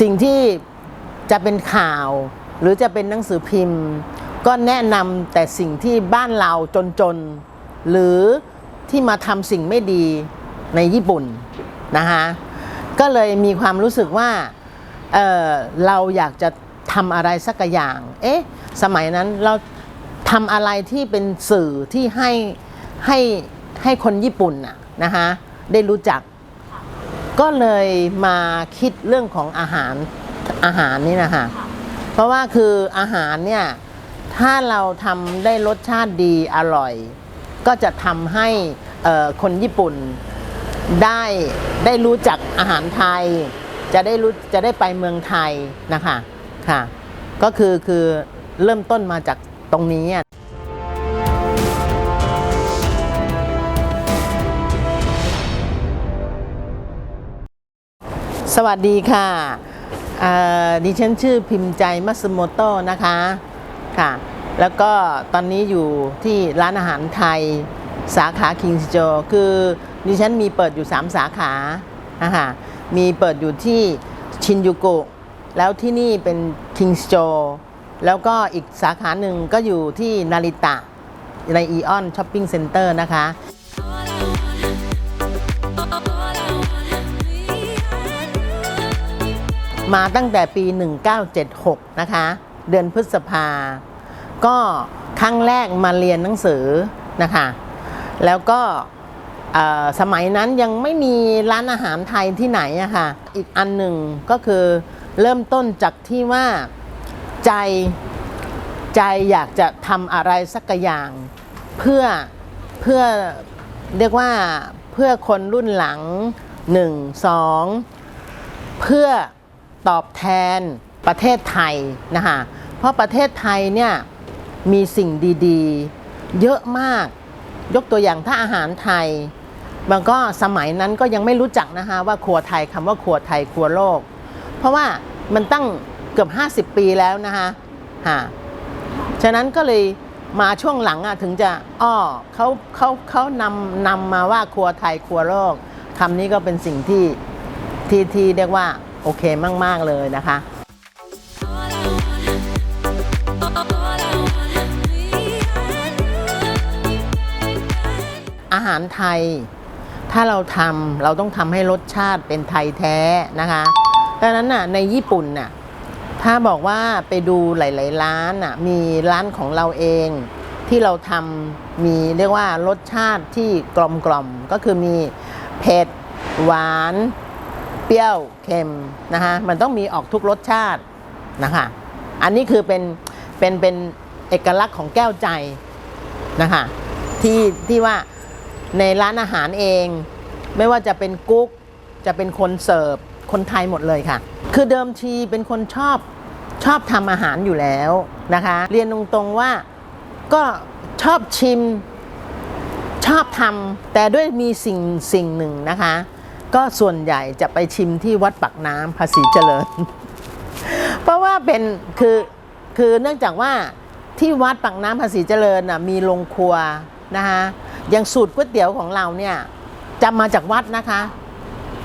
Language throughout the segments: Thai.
สิ่งที่จะเป็นข่าว หรือจะเป็นหนังสือพิมพ์ ก็แนะนำแต่สิ่งที่บ้านเราจนๆ หรือที่มาทำสิ่งไม่ดีในญี่ปุ่นนะคะก็เลยมีความรู้สึกว่าเเราอยากจะทำอะไรสักอย่าง เอ๊ะ สมัยนั้นเราทำอะไรที่เป็นสื่อที่ให้ให้ให้คนญี่ปุ่นน่ะนะคะได้รู้จัก ก็เลยมาคิดเรื่องของอาหารอาหารนี่นะคะเพราะว่าคืออาหารเนี่ยถ้าเราทำได้รสชาติดีอร่อย ก็จะทำให้เอ่อคนญี่ปุ่นได้ได้รู้จักอาหารไทย จะได้รู้จะได้ไปเมืองไทยนะคะค่ะ ก็คือคือเริ่มต้นมาจากตรงนี้ สวัสดีค่ะดิฉันชื่อพิมพ์ใจมัสโมโตะนะคะค่ะ แล้วก็ตอนนี้อยู่ที่ร้านอาหารไทยสาขาคิงสโจคือดิฉันมีเปิดอยู่ 3 สาขาอะค่ะมีเปิดอยู่ที่ชินยูกุแล้วที่นี่เป็นคิงสโจแล้วก็อีกสาขาหนึ่งก็อยู่ที่นาริตะในอีออนช้อปปิ้งเซ็นเตอร์นะคะ มาตั้งแต่ปี 1976 นะคะ เดือนพฤษภา ก็ครั้งแรกมาเรียนหนังสือนะคะ แล้วก็สมัยนั้นยังไม่มีร้านอาหารไทยที่ไหนอะค่ะ อีกอันหนึ่งก็คือเริ่มต้นจากที่ว่าใจใจอยากจะทำอะไรสักอย่างเพื่อเพื่อเรียกว่าเพื่อคนรุ่นหลัง1 2เพื่อ ตอบแทนประเทศไทยนะคะเพราะประเทศไทยเนี่ยมีสิ่งดีๆ เยอะมาก ยกตัวอย่างถ้าอาหารไทย มันก็สมัยนั้นก็ยังไม่รู้จักนะคะว่าครัวไทยคำว่าครัวไทยครัวโลก เพราะว่ามันตั้งเกือบ 50 ปีแล้วนะคะฮะฉะนั้นก็เลยมาช่วงหลังอะถึงจะอ้อเขาเขาเขานำนำมาว่าครัวไทยครัวโลกคำนี้ก็เป็นสิ่งที่ที่ที่เรียกว่า โอเคมาก ๆ เลยนะคะ อาหารไทย ถ้าเราทำเราต้องทำให้รสชาติเป็นไทยแท้นะคะดังนั้นน่ะในญี่ปุ่นน่ะถ้าบอกว่าไปดูหลาย ๆ ร้านน่ะมีร้านของเราเองที่เราทำมีเรียกว่ารสชาติที่กลมกล่อมๆก็คือมีเผ็ด หวาน เปรี้ยวเค็มนะคะมันต้องมีออกทุกรสชาตินะคะอันนี้คือเป็นเป็นเป็นเอกลักษณ์ของแก้วใจนะคะที่ที่ว่าในร้านอาหารเอง ไม่ว่าจะเป็นกุ๊กจะเป็นคนเสิร์ฟคนไทยหมดเลยค่ะ คือเดิมทีเป็นคนชอบชอบทำอาหารอยู่แล้วนะคะ เรียนตรงๆว่าก็ชอบชิมชอบทำแต่ด้วยมีสิ่งสิ่งหนึ่งนะคะ ก็ส่วนใหญ่จะไปชิมที่วัดปักน้ำภาษีเจริญ เพราะว่าเป็นคือคือเนื่องจากว่าที่วัดปักน้ำภาษีเจริญน่ะมีโรงครัวนะคะอย่างสูตรก๋วยเตี๋ยวของเราเนี่ยจะมาจากวัดนะคะ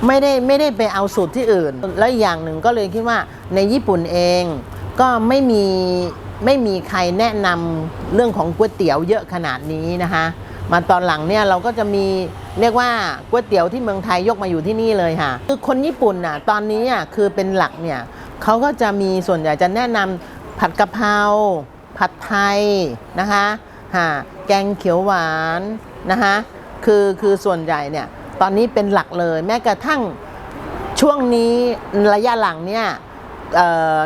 ไม่ได้ไม่ได้ไปเอาสูตรที่อื่น แล้วอีกอย่างหนึ่งก็เลยคิดว่าในญี่ปุ่นเองก็ไม่มีไม่มีใครแนะนำเรื่องของก๋วยเตี๋ยวเยอะขนาดนี้นะคะ มาตอนหลังเนี่ยเราก็จะมี เรียกว่าก๋วยเตี๋ยวที่เมืองไทยยกมาอยู่ที่นี่เลยค่ะ คือคนญี่ปุ่นน่ะตอนนี้อะคือเป็นหลักเนี่ยเขาก็จะมีส่วนใหญ่จะแนะนำผัดกะเพราผัดไทยนะคะฮะแกงเขียวหวานนะคะคือคือส่วนใหญ่เนี่ยตอนนี้เป็นหลักเลยแม้กระทั่งช่วงนี้ระยะหลังเนี่ย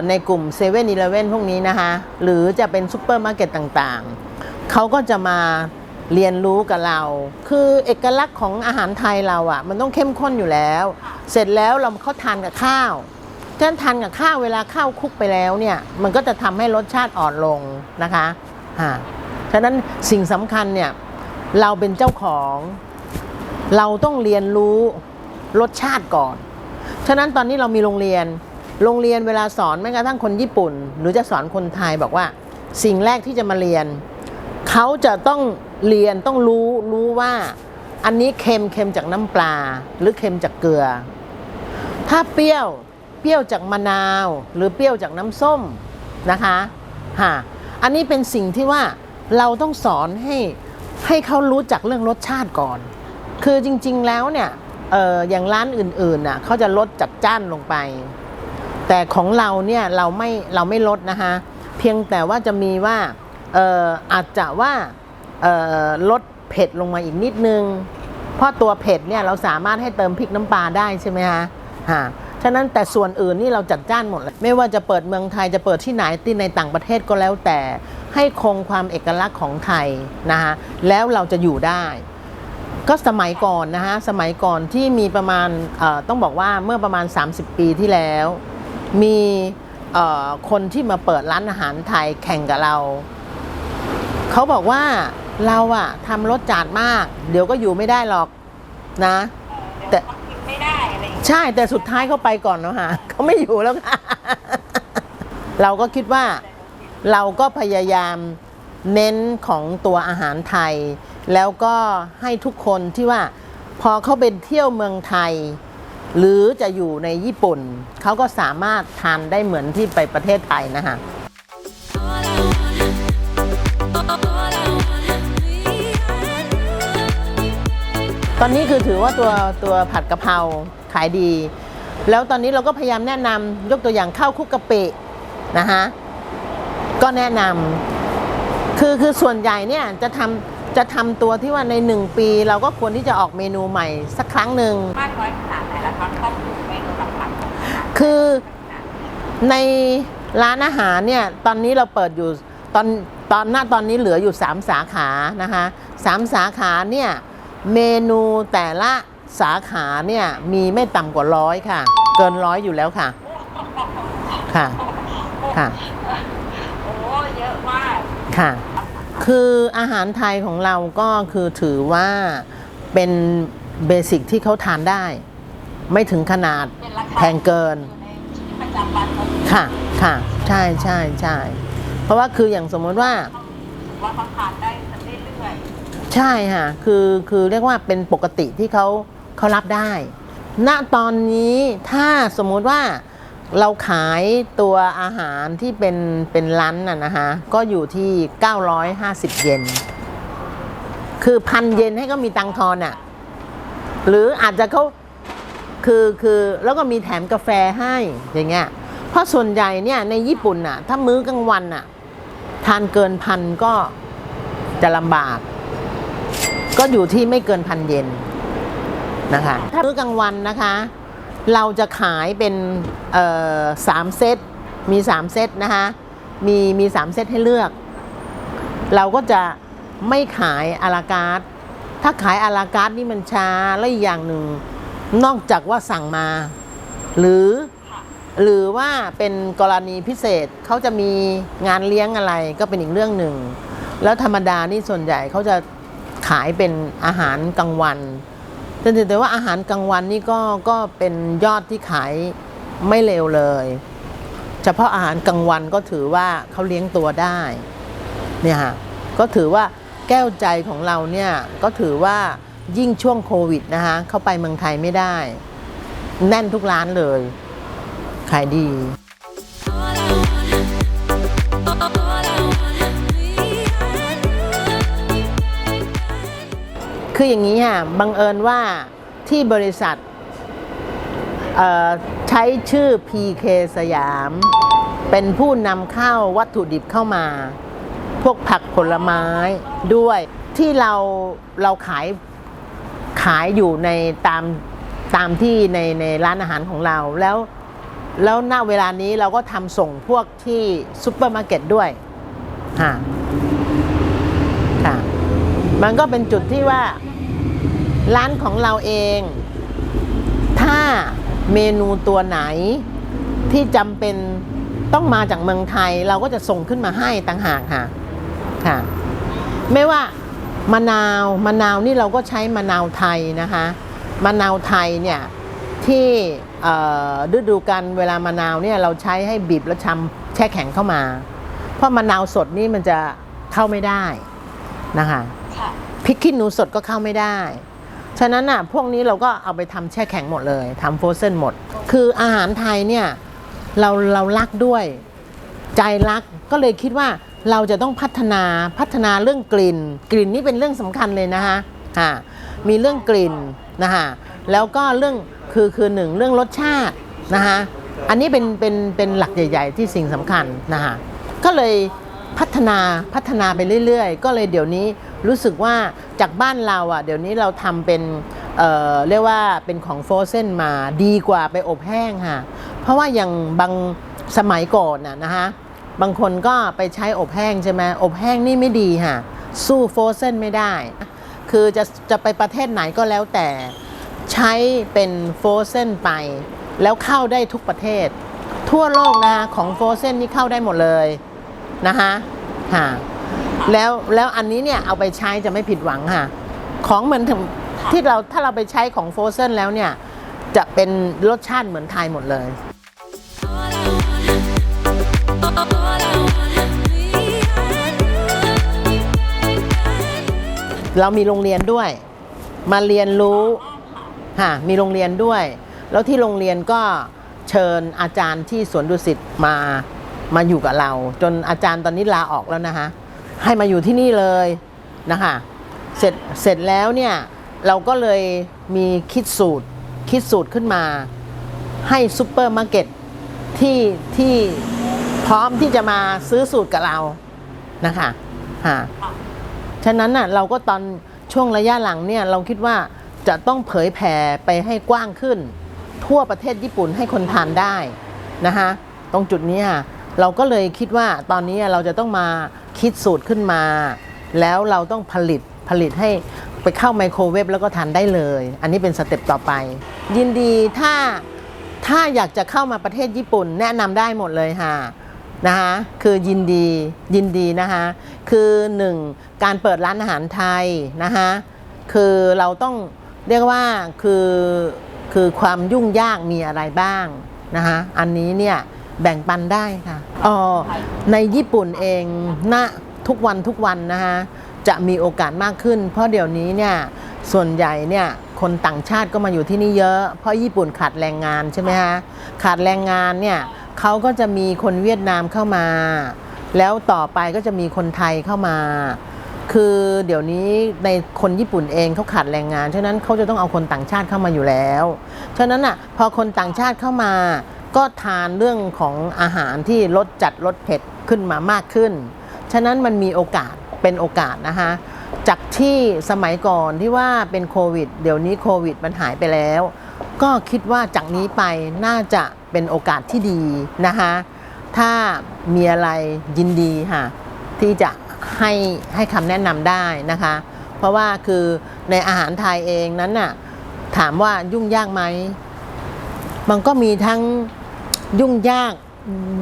ในกลุ่ม7 e เ e ่ e อพวกนี้นะคะ หรือจะเป็นซูเปอร์มาร์เก็ตต่างๆ เขาก็จะมา เรียนรู้กับเรา คือเอกลักษณ์ของอาหารไทยเราอะ่ะ มันต้องเข้มข้นอยู่แล้ว เสร็จแล้วเราเขาทานกับข้าวฉะนั้นทานกับข้าวเวลาข้าวคลุกไปแล้วเนี่ยมันก็จะทำให้รสชาติอ่อนลงนะคะฮะฉะนั้นสิ่งสำคัญเนี่ยเราเป็นเจ้าของ เราต้องเรียนรู้รสชาติก่อน ฉะนั้นตอนนี้เรามีโรงเรียน โรงเรียนเวลาสอนแม้กระทั่งคนญี่ปุ่น หรือจะสอนคนไทยบอกว่า สิ่งแรกที่จะมาเรียน เขาจะต้อง เรียนต้องรู้รู้ว่า อันนี้เค็มเค็มจากน้ำปลา หรือเค็มจากเกลือ ถ้าเปรี้ยวเปรี้ยวจากมะนาว หรือเปรี้ยวจากน้ำส้มนะคะฮะอันนี้เป็นสิ่งที่ว่าเราต้องสอนให้ให้เขารู้จักเรื่องรสชาติก่อน คือจริง ๆแล้วเนี่ยเอออย่างร้านอื่นๆน่ะเขาจะลดจัดจ้านลงไป แต่ของเราเนี่ยเราไม่เราไม่ลดนะคะเพียงแต่ว่าจะมีว่าเอออาจจะว่า ลดเผ็ดลงมาอีกนิดนึง เพราะตัวเผ็ดเนี่ยเราสามารถให้เติมพริกน้ำปลาได้ใช่ไหมคะฮะฉะนั้นแต่ส่วนอื่นนี่เราจัดจ้านหมดเลยไม่ว่าจะเปิดเมืองไทยจะเปิดที่ไหนที่ในต่างประเทศก็แล้วแต่ให้คงความเอกลักษณ์ของไทยนะคะแล้วเราจะอยู่ได้ ก็สมัยก่อนนะฮะสมัยก่อนที่มีประมาณต้องบอกว่าเมื่อประมาณ 30 ปีที่แล้ว มีคนที่มาเปิดร้านอาหารไทยแข่งกับเรา เขาบอกว่า เราอะทำรสจัดมาก เดี๋ยวก็อยู่ไม่ได้หรอกนะ แต่กินไม่ได้อะไรอย่างเงี้ยใช่แต่สุดท้ายเขาไปก่อนแล้วฮะเขาไม่อยู่แล้วค่ะ เราก็คิดว่าเราก็พยายามเน้นของตัวอาหารไทย แล้วก็ให้ทุกคนที่ว่าพอเขาไปเที่ยวเมืองไทย หรือจะอยู่ในญี่ปุ่น เขาก็สามารถทานได้เหมือนที่ไปประเทศไทยนะคะ ตอนนี้คือถือว่าตัวตัวผัดกะเพราขายดี แล้วตอนนี้เราก็พยายามแนะนำยกตัวอย่างข้าวคลุกกะปินะฮะก็แนะนำคือคือส่วนใหญ่เนี่ยจะทำจะทำตัวที่ว่าในหนึ่งปี เราก็ควรที่จะออกเมนูใหม่สักครั้งหนึ่งมากน้อยขนาดไหนล่ะคะครอบคลุมเมนูหลักๆของอาหารคือในร้านอาหารเนี่ยตอนนี้เราเปิดอยู่ตอนตอนหน้าตอนนี้เหลืออยู่ 3 สาขานะคะสามสาขาเนี่ย เมนูแต่ละสาขาเนี่ยมีไม่ต่ำกว่าร้อยค่ะ เกินร้อยอยู่แล้วค่ะ ค่ะ ค่ะ โอ้เยอะมาก ค่ะ คืออาหารไทยของเราก็คือถือว่าเป็นเบสิกที่เขาทานได้ ไม่ถึงขนาดเป็นราคาแพงเกินอยู่ในชีวิตประจำวันของค่ะ ค่ะ ใช่ใช่ใช่ เพราะว่าคืออย่างสมมติว่าว่าเขาทานได้เรื่อย ใช่ค่ะคือคือเรียกว่าเป็นปกติที่เขาเขารับได้ ณตอนนี้ถ้าสมมุติว่าเราขายตัวอาหารที่เป็นเป็นร้านน่ะนะคะก็อยู่ที่ 950 เยนคือพันเยนให้ก็มีตังทอนอะ หรืออาจจะเขาคือคือแล้วก็มีแถมกาแฟให้อย่างเงี้ยเพราะส่วนใหญ่เนี่ยในญี่ปุ่นน่ะ ถ้ามื้อกลางวันน่ะ ทานเกินพันก็จะลำบาก ก็อยู่ที่ไม่เกินพันเยนนะคะถ้ามื้อกลางวันนะคะ เราจะขายเป็นเอ่อสามเซตมีสามเซตนะคะ มีมีสามเซตให้เลือก เราก็จะไม่ขายอาราการ์ดถ้าขายอาราการ์ดนี่มันช้าและอีกอย่างหนึ่ง นอกจากว่าสั่งมา หรือหรือว่าเป็นกรณีพิเศษเขาจะมีงานเลี้ยงอะไรก็เป็นอีกเรื่องหนึ่ง แล้วธรรมดานี่ส่วนใหญ่เขาจะ ขายเป็นอาหารกลางวันแต่แต่ว่าอาหารกลางวันนี่ก็ก็เป็นยอดที่ขายไม่เร็วเลย เฉพาะอาหารกลางวันก็ถือว่าเขาเลี้ยงตัวได้เนี่ยฮะก็ถือว่าแก้วใจของเราเนี่ยก็ถือว่ายิ่งช่วงโควิดนะคะเข้าไปเมืองไทยไม่ได้ แน่นทุกร้านเลย ขายดี คืออย่างนี้ค่ะบังเอิญว่าที่บริษัทใช้ชื่อ PK สยาม เป็นผู้นำเข้าวัตถุดิบเข้ามา พวกผักผลไม้ด้วยที่เราเราขายขายอยู่ในตามตามที่ในในร้านอาหารของเราแล้วแล้วณเวลานี้เราก็ทำส่งพวกที่ซุปเปอร์มาร์เก็ตด้วยค่ะค่ะ มันก็เป็นจุดที่ว่า ร้านของเราเอง ถ้าเมนูตัวไหนที่จำเป็นต้องมาจากเมืองไทย เราก็จะส่งขึ้นมาให้ต่างหากค่ะค่ะ ไม่ว่ามะนาวมะนาวนี่เราก็ใช้มะนาวไทยนะคะมะนาวไทยเนี่ยที่ฤดูกาลเวลามะนาวเนี่ยเราใช้ให้บีบแล้วชำแช่แข็งเข้ามา เพราะมะนาวสดนี่มันจะเข้าไม่ได้ นะคะๆค่ะพริกขี้หนูสดก็เข้าไม่ได้ ฉะนั้นอะพวกนี้เราก็เอาไปทำแช่แข็งหมดเลยทำโฟรเซนหมด คืออาหารไทยเนี่ยเราเรารักด้วยใจรักก็เลยคิดว่าเราจะต้องพัฒนาพัฒนาเรื่องกลิ่น กลิ่นนี่เป็นเรื่องสำคัญเลยนะคะอ่ามีเรื่องกลิ่นนะคะแล้วก็เรื่องคือคือหนึ่งเรื่องรสชาตินะคะอันนี้เป็นเป็นเป็นหลักใหญ่ ๆ ที่สิ่งสำคัญนะคะก็เลย พัฒนาพัฒนาไปเรื่อยๆ ก็เลยเดี๋ยวนี้รู้สึกว่าจากบ้านเราอะเดี๋ยวนี้เราทำเป็นเอ่อเรียกว่าเป็นของโฟเซนมาดีกว่าไปอบแห้งค่ะ เพราะว่าอย่างบางสมัยก่อนน่ะนะคะบางคนก็ไปใช้อบแห้งใช่ไหมอบแห้งนี่ไม่ดีค่ะ สู้โฟเซนไม่ได้ คือจะจะไปประเทศไหนก็แล้วแต่ใช้เป็นโฟเซนไป แล้วเข้าได้ทุกประเทศ ทั่วโลกนะคะของโฟเซนนี่เข้าได้หมดเลย นะคะค่ะแล้วแล้วอันนี้เนี่ยเอาไปใช้จะไม่ผิดหวังค่ะ ของเหมือนที่เราถ้าเราไปใช้ของโฟเซนแล้วเนี่ย จะเป็นรสชาติเหมือนไทยหมดเลยเรามีโรงเรียนด้วย มาเรียนรู้ค่ะมีโรงเรียนด้วย แล้วที่โรงเรียนก็เชิญอาจารย์ที่สวนดุสิตมา มาอยู่กับเรา จนอาจารย์ตอนนี้ลาออกแล้วนะคะให้มาอยู่ที่นี่เลยนะคะเสร็จเสร็จแล้วเนี่ยเราก็เลยมีคิดสูตรคิดสูตรขึ้นมา ให้ซูเปอร์มาร์เก็ตที่ที่พร้อมที่จะมาซื้อสูตรกับเรานะคะค่ะฉะนั้นน่ะเราก็ตอนช่วงระยะหลังเนี่ยเราคิดว่าจะต้องเผยแผ่ไปให้กว้างขึ้น ทั่วประเทศญี่ปุ่นให้คนทานได้นะคะตรงจุดนี้ย เราก็เลยคิดว่าตอนนี้เราจะต้องมาคิดสูตรขึ้นมา แล้วเราต้องผลิตผลิตให้ไปเข้าไมโครเวฟแล้วก็ทานได้เลย อันนี้เป็นสเต็ปต่อไป ยินดีถ้าถ้าอยากจะเข้ามาประเทศญี่ปุ่นแนะนำได้หมดเลยค่ะนะคะคือยินดียินดีนะคะคือหนึ่งการเปิดร้านอาหารไทยนะคะคือเราต้องเรียกว่าคือคือความยุ่งยากมีอะไรบ้างนะคะอันนี้เนี่ย แบ่งปันได้ค่ะอ๋อในญี่ปุ่นเองณทุกวันทุกวันนะคะจะมีโอกาสมากขึ้น เพราะเดี๋ยวนี้เนี่ยส่วนใหญ่เนี่ยคนต่างชาติก็มาอยู่ที่นี่เยอะ เพราะญี่ปุ่นขาดแรงงานใช่ไหมคะขาดแรงงานเนี่ยเขาก็จะมีคนเวียดนามเข้ามา แล้วต่อไปก็จะมีคนไทยเข้ามา คือเดี๋ยวนี้ในคนญี่ปุ่นเองเขาขาดแรงงาน ฉะนั้นเขาจะต้องเอาคนต่างชาติเข้ามาอยู่แล้ว ฉะนั้นอะพอคนต่างชาติเข้ามา ก็ทานเรื่องของอาหารที่รสจัดรสเผ็ดขึ้นมามากขึ้น ฉะนั้นมันมีโอกาสเป็นโอกาสนะคะจากที่สมัยก่อนที่ว่าเป็นโควิด เดี๋ยวนี้โควิดมันหายไปแล้ว ก็คิดว่าจากนี้ไปน่าจะเป็นโอกาสที่ดีนะคะถ้ามีอะไรยินดีค่ะที่จะให้ให้คำแนะนำได้นะคะ เพราะว่าคือในอาหารไทยเองนั้นน่ะถามว่ายุ่งยากไหม มันก็มีทั้งยุ่งยาก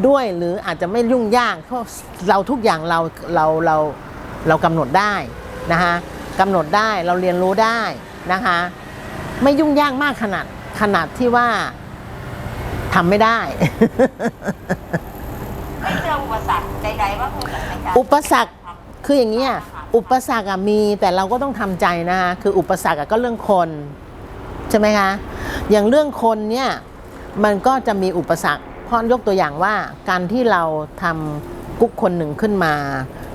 ด้วยหรืออาจจะไม่ยุ่งยากเพราะเราทุกอย่างเราเราเราเรากำหนดได้นะคะกำหนดได้เราเรียนรู้ได้นะคะ ไม่ยุ่งยากมากขนาดขนาดที่ว่าทำไม่ได้ ไม่เจออุปสรรคใดๆว่าคือในการอุปสรรคคืออย่างนี้ยอุปสรรคอะมีแต่เราก็ต้องทำใจนะคะคืออุปสรรคอะก็เรื่องคน ใช่ไหมคะ อย่างเรื่องคนเนี่ย มันก็จะมีอุปสรรค เพราะยกตัวอย่างว่าการที่เราทำกุ๊กคนหนึ่งขึ้นมา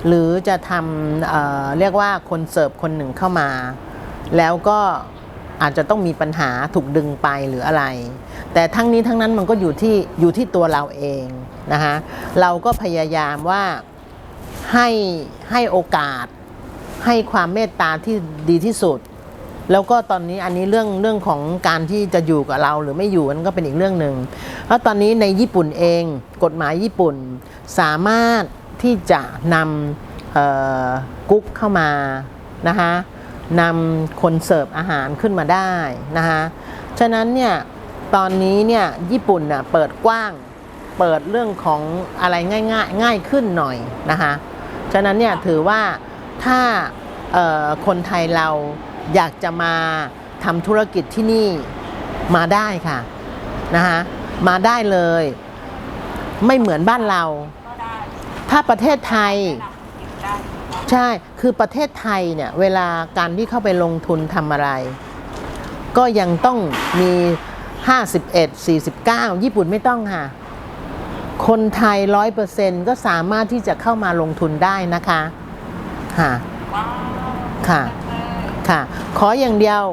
หรือจะทำเเรียกว่าคนเสิร์ฟคนหนึ่งเข้ามา แล้วก็อาจจะต้องมีปัญหาถูกดึงไปหรืออะไร แต่ทั้งนี้ทั้งนั้นมันก็อยู่ที่อยู่ที่ตัวเราเองนะคะเราก็พยายามว่าให้ให้โอกาสให้ความเมตตาที่ดีที่สุด แล้วก็ตอนนี้อันนี้เรื่องเรื่องของการที่จะอยู่กับเราหรือไม่อยู่นั่นก็เป็นอีกเรื่องหนึ่งเพราะตอนนี้ในญี่ปุ่นเองกฎหมายญี่ปุ่นสามารถที่จะนำกุ๊กเข้ามานะคะนำคนเสิร์ฟอาหารขึ้นมาได้นะคะฉะนั้นเนี่ยตอนนี้เนี่ยญี่ปุ่นน่ะเปิดกว้างเปิดเรื่องของอะไรง่ายง่ายง่ายขึ้นหน่อยนะคะฉะนั้นเนี่ยถือว่าถ้าคนไทยเรา อยากจะมาทำธุรกิจที่นี่มาได้ค่ะนะคะมาได้เลย ไม่เหมือนบ้านเรา ถ้าประเทศไทย ใช่คือประเทศไทยเนี่ย เวลาการที่เข้าไปลงทุนทำอะไร ก็ยังต้องมี 51 49 ญี่ปุ่นไม่ต้องค่ะ คนไทย100%ก็สามารถที่จะเข้ามาลงทุนได้นะคะ ค่ะ ค่ะ ค่ะ ขออย่างเดียว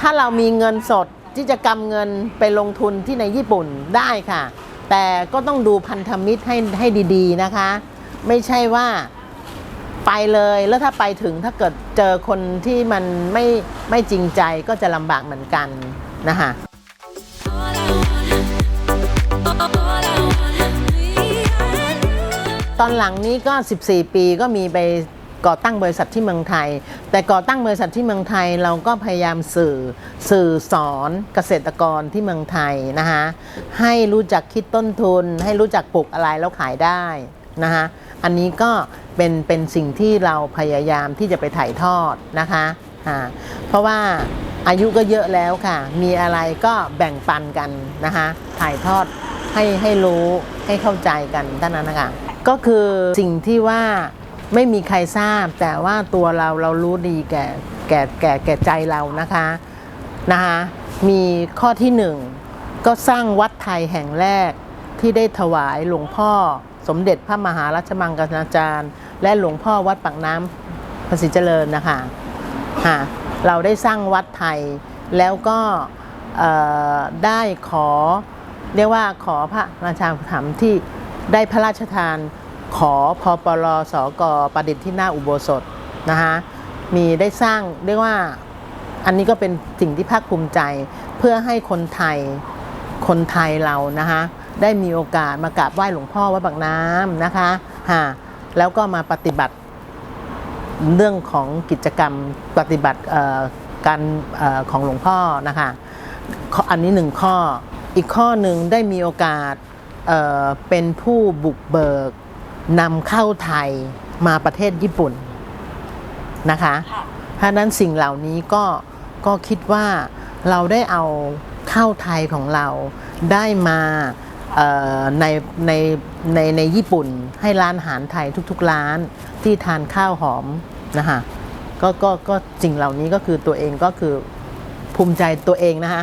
ถ้าเรามีเงินสดที่จะกำเงินไปลงทุนที่ในญี่ปุ่นได้ค่ะ แต่ก็ต้องดูพันธมิตรให้ให้ดีๆนะคะ ไม่ใช่ว่าไปเลยแล้วถ้าไปถึงถ้าเกิดเจอคนที่มันไม่ไม่จริงใจก็จะลำบากเหมือนกันนะคะตอนหลังนี้ก็ 14 ปีก็มีไป ก่อตั้งบริษัทที่เมืองไทย แต่ก่อตั้งบริษัทที่เมืองไทยเราก็พยายามสื่อสื่อสอนเกษตรกรที่เมืองไทยนะคะให้รู้จักคิดต้นทุน ให้รู้จักปลูกอะไรแล้วขายได้นะคะอันนี้ก็เป็นเป็นสิ่งที่เราพยายามที่จะไปถ่ายทอดนะคะอ่าเพราะว่าอายุก็เยอะแล้วค่ะ มีอะไรก็แบ่งปันกันนะคะถ่ายทอดให้ให้รู้ให้เข้าใจกันเท่านั้นนะคะก็คือสิ่งที่ว่า ไม่มีใครทราบ แต่ว่าตัวเราเรารู้ดีแก่แก่แก่แก่ใจเรานะคะนะคะมีข้อที่หนึ่งก็สร้างวัดไทยแห่งแรกที่ได้ถวายหลวงพ่อสมเด็จพระมหารัชมังคณาจารย์ และหลวงพ่อวัดปากน้ำภาษีเจริญนะคะค่ะเราได้สร้างวัดไทยแล้วก็ได้ขอเรียกว่าขอพระราชาถามที่ได้พระราชทาน ขอพอปลสกประดิษฐ์ที่หน้าอุโบสถนะคะมีได้สร้างเรียกว่าอันนี้ก็เป็นสิ่งที่ภาคภูมิใจเพื่อให้คนไทยคนไทยเรานะคะได้มีโอกาสมากราบไหว้หลวงพ่อวัดปากน้ำนะคะฮะแล้วก็มาปฏิบัติเรื่องของกิจกรรมปฏิบัติการออของหลวงพ่อนะคะอันนี้หนึ่งข้ออีกข้อหนึ่งได้มีโอกาสเเป็นผู้บุกเบิก นำเข้าไทยมาประเทศญี่ปุ่นนะคะค่ะเพราะฉะนั้นสิ่งเหล่านี้ก็ก็คิดว่าเราได้เอาข้าวไทยของเราได้มาเอ่อในในในในญี่ปุ่นให้ร้านอาหารไทยทุกๆ ร้านที่ทานข้าวหอมนะคะก็ก็ก็สิ่งเหล่านี้ก็คือตัวเองก็คือภูมิใจตัวเองนะคะ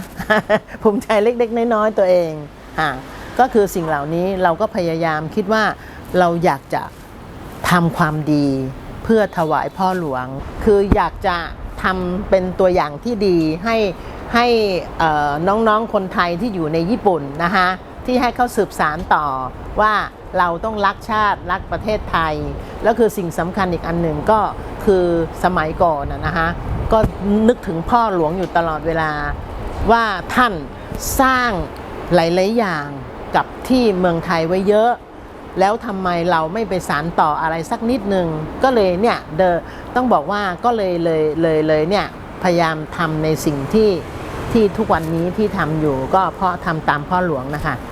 ภูมิใจเล็กๆ น้อยๆตัวเองอ่าก็คือสิ่งเหล่านี้เราก็พยายามคิดว่า เราอยากจะทำความดีเพื่อถวายพ่อหลวง คืออยากจะทำเป็นตัวอย่างที่ดีให้ให้น้องๆคนไทยที่อยู่ในญี่ปุ่นนะคะที่ให้เขาสืบสารต่อว่าเราต้องรักชาติรักประเทศไทย แล้วคือสิ่งสำคัญอีกอันหนึ่งก็คือสมัยก่อนนะคะก็นึกถึงพ่อหลวงอยู่ตลอดเวลา ว่าท่านสร้างหลาย ๆ อย่างกับที่เมืองไทยไว้เยอะ แล้วทำไมเราไม่ไปสารต่ออะไรสักนิดนึง ก็เลยเนี่ยเดอต้องบอกว่าก็เลยเลยเลยเลยเนี่ยพยายามทำในสิ่งที่ที่ทุกวันนี้ที่ทำอยู่ก็เพราะทำตามพ่อหลวงนะคะ「